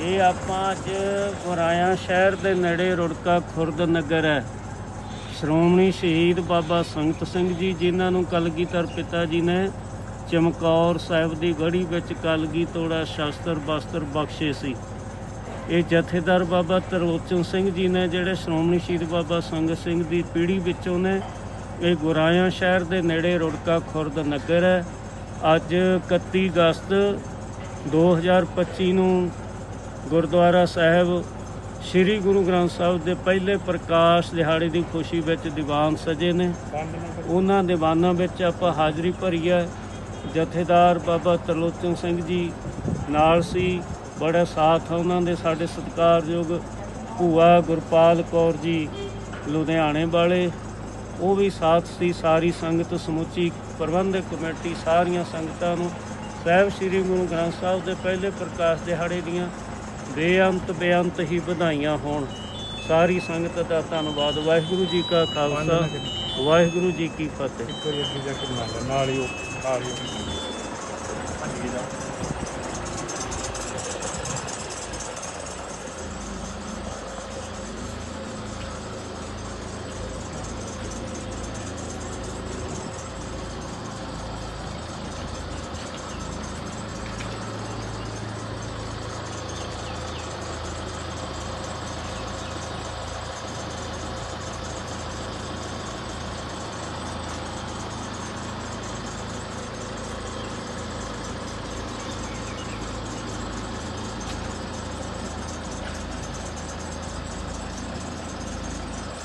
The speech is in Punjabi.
ਇਹ ਆਪਾਂ ਅੱਜ ਗੁਰਾਇਆ ਸ਼ਹਿਰ ਦੇ ਨੇੜੇ ਰੁੜਕਾ ਖੁਰਦ ਨਗਰ ਹੈ, ਸ਼੍ਰੋਮਣੀ ਸ਼ਹੀਦ ਬਾਬਾ ਸੰਗਤ ਸਿੰਘ ਜੀ ਜਿਨ੍ਹਾਂ ਨੂੰ ਕਲਗੀਧਰ ਪਿਤਾ ਜੀ ਨੇ ਚਮਕੌਰ ਸਾਹਿਬ ਦੀ ਗੜੀ ਵਿੱਚ ਕਲਗੀ ਤੋੜਾ ਸ਼ਸਤਰ ਬਸਤਰ ਬਖਸ਼ੇ ਸੀ। ਇਹ ਜਥੇਦਾਰ ਬਾਬਾ ਤਰਲੋਚਨ ਸਿੰਘ ਜੀ ਨੇ ਜਿਹੜੇ ਸ਼੍ਰੋਮਣੀ ਸ਼ਹੀਦ ਬਾਬਾ ਸੰਗਤ ਸਿੰਘ ਦੀ ਪੀੜ੍ਹੀ ਵਿੱਚੋਂ ਨੇ ਇਹ ਗੁਰਾਇਆ ਸ਼ਹਿਰ ਦੇ ਨੇੜੇ ਰੁੜਕਾ ਖੁਰਦ ਨਗਰ ਹੈ। ਅੱਜ 31 ਅਗਸਤ 2025 ਨੂੰ ਗੁਰਦੁਆਰਾ ਸਾਹਿਬ, ਸ੍ਰੀ ਗੁਰੂ ਗ੍ਰੰਥ ਸਾਹਿਬ ਦੇ ਪਹਿਲੇ ਪ੍ਰਕਾਸ਼ ਦਿਹਾੜੇ ਦੀ ਖੁਸ਼ੀ ਵਿੱਚ ਦੀਵਾਨ ਸਜੇ ਨੇ। ਉਹਨਾਂ ਦੀਵਾਨਾਂ ਵਿੱਚ ਆਪਾਂ ਹਾਜ਼ਰੀ ਭਰੀ ਹੈ ਜਥੇਦਾਰ ਬਾਬਾ ਤਰਲੋਚਨ ਸਿੰਘ ਜੀ ਨਾਲ ਸੀ। ਬੜਾ ਸਾਥ ਉਹਨਾਂ ਦੇ, ਸਾਡੇ ਸਤਿਕਾਰਯੋਗ ਭੂਆ ਗੁਰਪਾਲ ਕੌਰ ਜੀ ਲੁਧਿਆਣੇ ਵਾਲੇ। ਉਹ ਵੀ ਸਾਥ ਸੀ, ਸਾਰੀ ਸੰਗਤ ਸਮੁੱਚੀ ਪ੍ਰਬੰਧਕ ਕਮੇਟੀ, ਸਾਰੀਆਂ ਸੰਗਤਾਂ ਨੂੰ। ਸਾਹਿਬ ਸ੍ਰੀ ਗੁਰੂ ਗ੍ਰੰਥ ਸਾਹਿਬ ਦੇ ਪਹਿਲੇ ਪ੍ਰਕਾਸ਼ ਦਿਹਾੜੇ ਦੀਆਂ ਬੇਅੰਤ ਬੇਅੰਤ ਹੀ ਵਧਾਈਆਂ ਹੋਣ। ਸਾਰੀ ਸੰਗਤ ਦਾ ਧੰਨਵਾਦ। ਵਾਹਿਗੁਰੂ ਜੀ ਕਾ ਖਾਲਸਾ। ਵਾਹਿਗੁਰੂ ਜੀ ਕੀ ਫਤਿਹ। ਇੱਕ ਵਾਰੀ ਅੱਗੇ ਜਾ ਕੇ ਨਾਲ ਹੀ ਉਹ ਨਾਲ ਹੀ।